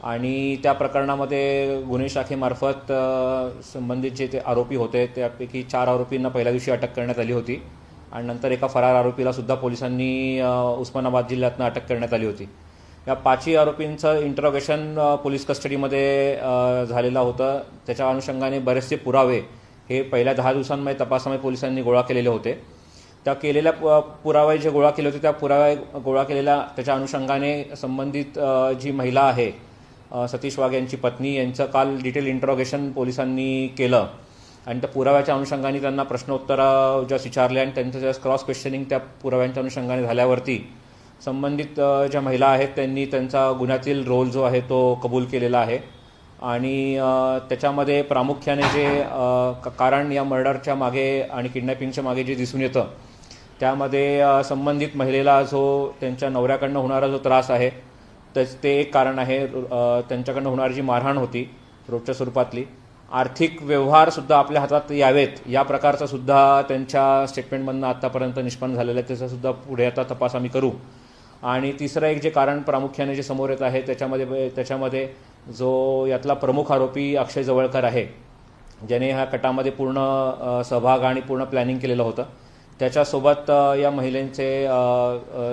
आणि त्या प्रकरणामध्ये गुन्हे शाखेमार्फत संबंधित जे ते आरोपी होते त्यापैकी चार आरोपींना पहिल्या दिवशी अटक करण्यात आली होती. आणि नंतर एका फरार आरोपीला सुद्धा पोलिसांनी उस्मानाबाद जिल्ह्यातनं अटक करण्यात आली होती. या पाचही आरोपींचं इंटरोगेशन पोलीस कस्टडीमध्ये झालेलं होतं. त्याच्या अनुषंगाने बरेचसे पुरावे हे पहिल्या दहा दिवसांमध्ये तपासामध्ये पोलिसांनी गोळा केलेले होते. त्या केलेल्या प पुरावे जे गोळा केले होते त्या पुरावे गोळा केलेल्या त्याच्या अनुषंगाने संबंधित जी महिला आहे सतीश वाघ यांची पत्नी यांचं काल डिटेल इंटरॉगेशन पोलिसांनी केलं. आणि त्या पुराव्याच्या अनुषंगाने त्यांना प्रश्नोत्तरं ज्या विचारले आणि त्यांचं ज्या क्रॉस क्वेश्चनिंग त्या पुराव्यांच्या अनुषंगाने झाल्यावरती संबंधित ज्या महिला आहेत त्यांनी त्यांचा गुन्ह्यातील रोल जो आहे तो कबूल केलेला आहे. आणि त्याच्यामध्ये प्रामुख्याने जे क- कारण या मर्डरच्या मागे आणि किडनॅपिंगच्या मागे जे दिसून येतं त्यामध्ये संबंधित महिलेला जो त्यांच्या नवऱ्याकडनं होणारा जो त्रास आहे त्याच ते एक कारण आहे त्यांच्याकडनं होणारी जी मारहाण होती रोजच्या स्वरूपातली आर्थिक व्यवहारसुद्धा आपल्या हातात यावेत. या प्रकारचं सुद्धा त्यांच्या स्टेटमेंटमधनं आत्तापर्यंत निष्पन्न झालेलं आहे त्याचासुद्धा पुढे आता तपास आम्ही करू. आणि तिसरं एक जे कारण प्रामुख्याने जे समोर येत आहे त्याच्यामध्ये त्याच्यामध्ये जो यातला प्रमुख आरोपी अक्षय जवळकर आहे ज्याने ह्या कटामध्ये पूर्ण सहभाग आणि पूर्ण प्लॅनिंग केलेलं होतं. त्याच्यासोबत या महिलेंचे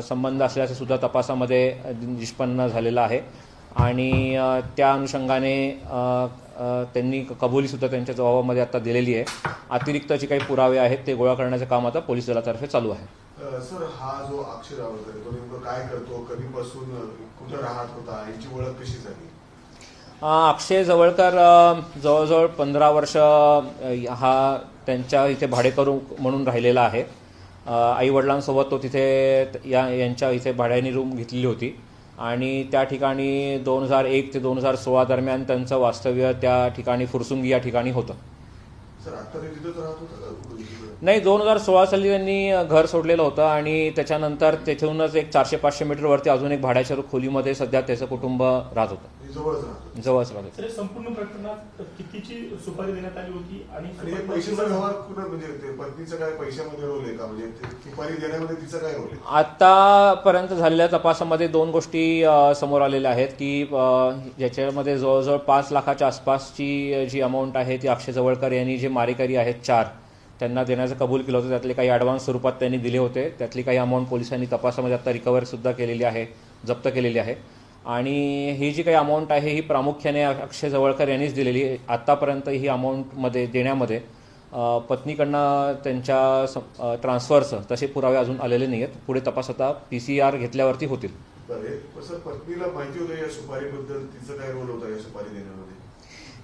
संबंध असल्याचे सुद्धा तपासामध्ये निष्पन्न झालेलं आहे. आणि त्या अनुषंगाने त्यांनी अ, त्यांनी कबुलीसुद्धा त्यांच्या जबाबामध्ये आता दिलेली आहे. अतिरिक्त जे काही पुरावे आहेत ते गोळा करण्याचं काम आता पोलीस दलातर्फे चालू आहे. सर हा जो अक्षर तो नेमकं काय करतो? कधीपासून कुठं राहत होता? याची ओळख कशी झाली? अक्षय जवळकर जवळजवळ पंधरा वर्ष हा त्यांच्या इथे भाडेकरू म्हणून राहिलेला आहे. आई वडिलांसोबत तो तिथे या यांच्या इथे भाड्याने रूम घेतलेली होती. आणि त्या ठिकाणी दोन हजार एक ते दोन हजार सोळा दरम्यान त्यांचं वास्तव्य त्या ठिकाणी फुरसुंगी या ठिकाणी होतं? नाही दोन हजार सोळा साली त्यांनी घर सोडलेलं होतं आणि त्याच्यानंतर तेथूनच एक चारशे पाचशे मीटरवरती अजून एक भाड्याच्या खोलीमध्ये सध्या त्याचं कुटुंब राहत होतं. जवळच राहतो. जवळच संपूर्ण प्रकरणात कितीची सुपारी देण्यात आली होती आणि हे पैशाचा व्यवहार कुठं म्हणजे ते पत्नीचं काय पैशामध्ये रोल आहे का? म्हणजे ते सुपारी देण्यामध्ये तिचं काय रोल आहे? आतापर्यंत झालेल्या तपासामध्ये दोन गोष्टी अ, समोर आलेल्या आहेत की अ, ज्याच्यामध्ये जवळजवळ पाच लाखाच्या आसपासची जी अमाऊंट आहे ती अक्षय जवळकर यांनी जे मारेकरी आहेत चार त्यांना देण्याचं कबूल केलं होतं. त्यातले काही ॲडव्हान्स स्वरूपात त्यांनी दिले होते. त्यातली काही अमाऊंट पोलिसांनी तपासामध्ये आता रिकवर सुद्धा केलेली आहे जप्त केलेली आहे. आणि ही जी काही अमाऊंट आहे ही प्रामुख्याने अक्षय जवळकर यांनीच दिलेली आहे. आत्तापर्यंत ही अमाऊंटमध्ये देण्यामध्ये पत्नीकडनं त्यांच्या ट्रान्सफरचं तसे पुरावे अजून आलेले नाही आहेत पुढे तपास आता पी सी आर घेतल्यावरती होतील.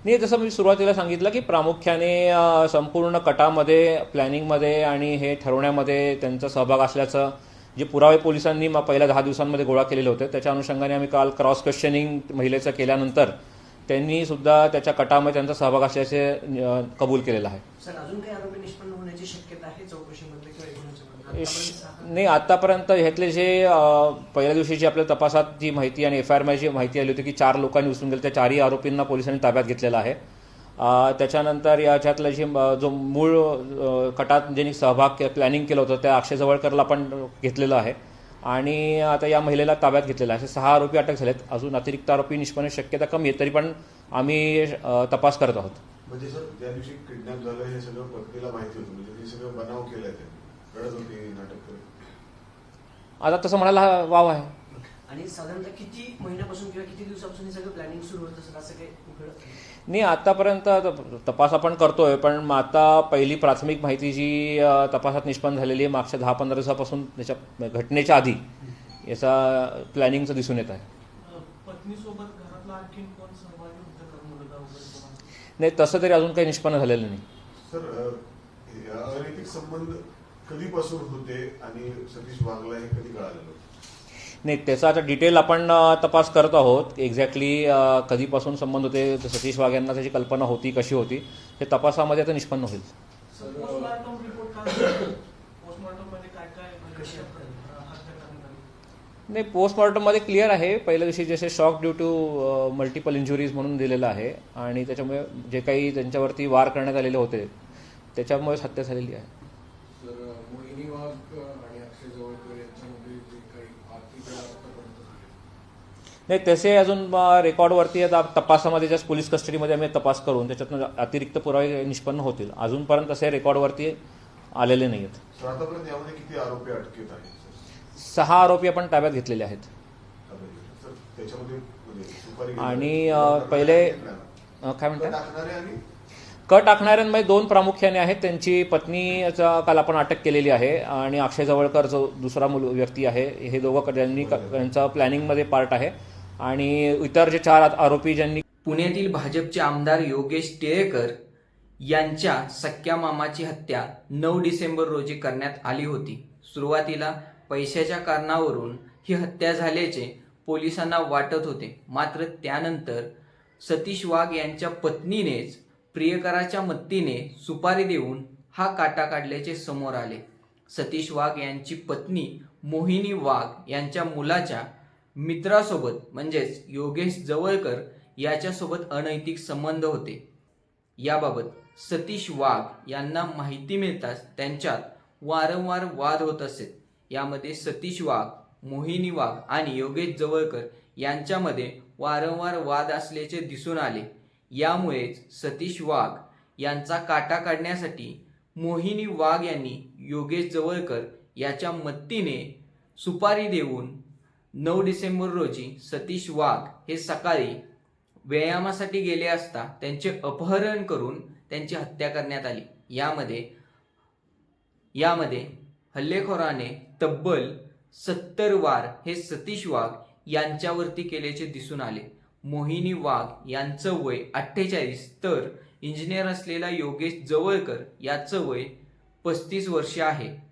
नाही जसं मी सुरुवातीला सांगितलं की प्रामुख्याने संपूर्ण कटामध्ये प्लॅनिंगमध्ये आणि हे ठरवण्यामध्ये त्यांचा सहभाग असल्याचं जे पुरावे पोलिसांनी मग पहिल्या दहा दिवसांमध्ये गोळा केलेले होते त्याच्या अनुषंगाने आम्ही काल क्रॉस क्वेश्चनिंग महिलेचं केल्यानंतर त्यांनी सुद्धा त्याच्या कटामध्ये त्यांचा सहभाग असल्याचे कबूल केलेलं आहे. नाही आतापर्यंत ह्यातले जे पहिल्या दिवशी जी आपल्या तपासात जी माहिती आणि एफ आय आरची माहिती आली होती की चार लोकांनी उचलून गेले त्या चारही आरोपींना पोलिसांनी ताब्यात घेतलेला आहे. त्याच्यानंतर याच्यातलं जे जो मूळ कटात ज्यांनी सहभाग प्लॅनिंग केलं होतं त्या अक्षय जवळकरला पण घेतलेलं आहे. आणि आता या महिलेला ताब्यात घेतलेलं आहे. असे सहा आरोपी अटक झालेत. अजून अतिरिक्त आरोपी निष्पन्नाची शक्यता कमी आहे तरी पण आम्ही तपास करत आहोत. म्हणजे सर ज्या दिवशी किडनॅप झालं हे सगळं पत्नीला माहिती होतं. म्हणजे सगळं बनाव होती नाटक करत आता तसं म्हणायला हा वाव आहे. आणि साधारणतः किती महिन्यापासून किंवा किती दिवसापासून हे सगळं प्लॅनिंग सुरू होतं सर असं काही नाही आतापर्यंत त- तपास आपण करतोय पण मग आता पहिली प्राथमिक माहिती जी तपासात निष्पन्न झालेली आहे मागच्या दहा पंधरा दिवसापासून त्याच्या घटनेच्या आधी याचा प्लॅनिंगचं दिसून येत आहे. नाही तसं तरी अजून काही निष्पन्न झालेलं नाही. सर हे अनैतिक संबंध कधीपासून होते आणि सतीश वाघला हे कधी कळालेलं नाही त्याचा आता डिटेल आपण तपास करत आहोत. एक्झॅक्टली कधीपासून संबंध होते सतीश वाघ यांना त्याची कल्पना होती कशी होती हे तपासामध्ये आता निष्पन्न होईल. आली? नाही पोस्टमॉर्टममध्ये क्लिअर आहे. पहिल्या दिवशी जसे shock due to multiple injuries म्हणून दिलेलं आहे. आणि त्याच्यामुळे जे काही त्यांच्यावरती वार करण्यात आलेले होते त्याच्यामुळेच हत्या झालेली आहे तर मोहिनी वाघ आणि अक्षय जवळकर यांच्यामध्ये जे काही आर्थिक व्यवहार आतापर्यंत झाले नाही तसे अजून रेकॉर्डवरती आता तपासामध्ये जस्ट पोलीस कस्टडीमध्ये आम्ही तपास करून त्याच्यातून अतिरिक्त पुरावे निष्पन्न होतील. अजूनपर्यंत तसे रेकॉर्डवरती आलेले नाही आहेत आरोपी अटकेत आहेत सहा आरोपी आपण ताब्यात घेतलेले आहेत. म्हणजे आणि, पहिले- काय म्हणताय? टाकणारे आणि? क टाकणाऱ्यांमध्ये दोन प्रामुख्याने आहेत. त्यांची पत्नीचा काल आपण अटक केलेली आहे आणि अक्षय जवळकर जो दुसरा मुल व्यक्ती आहे हे दोघं त्यांनी त्यांचा प्लॅनिंगमध्ये पार्ट आहे. आणि इतर जे चार आरोपी ज्यांनी पुण्यातील भाजपचे आमदार योगेश टिळेकर यांच्या सख्या मामाची हत्या नऊ डिसेंबर रोजी करण्यात आली होती. सुरुवातीला पैशाच्या कारणावरून ही हत्या झाल्याचे पोलिसांना वाटत होते. मात्र त्यानंतर सतीश वाघ यांच्या पत्नीनेच प्रियकराच्या मत्तीने सुपारी देऊन हा काटा काढल्याचे समोर आले. सतीश वाघ यांची पत्नी मोहिनी वाघ यांच्या मुलाच्या मित्रासोबत म्हणजेच योगेश जवळकर याच्यासोबत अनैतिक संबंध होते. याबाबत सतीश वाघ यांना माहिती मिळताच त्यांच्यात वारंवार वाद होत असेल यामध्ये सतीश वाघ मोहिनी वाघ आणि योगेश जवळकर यांच्यामध्ये वारंवार वाद असल्याचे दिसून आले. यामुळेच सतीश वाघ यांचा काटा काढण्यासाठी मोहिनी वाघ यांनी योगेश जवळकर याच्या मत्तीने सुपारी देऊन नऊ डिसेंबर रोजी सतीश वाघ हे सकाळी व्यायामासाठी गेले असता त्यांचे अपहरण करून त्यांची हत्या करण्यात आली. यामध्ये यामध्ये हल्लेखोराने तब्बल सत्तर वार हे सतीश वाघ यांच्यावरती केल्याचे दिसून आले. मोहिनी वाघ यांचं वय अठ्ठेचाळीस तर इंजिनियर असलेला योगेश जवळकर याचं वय पस्तीस वर्षे आहे.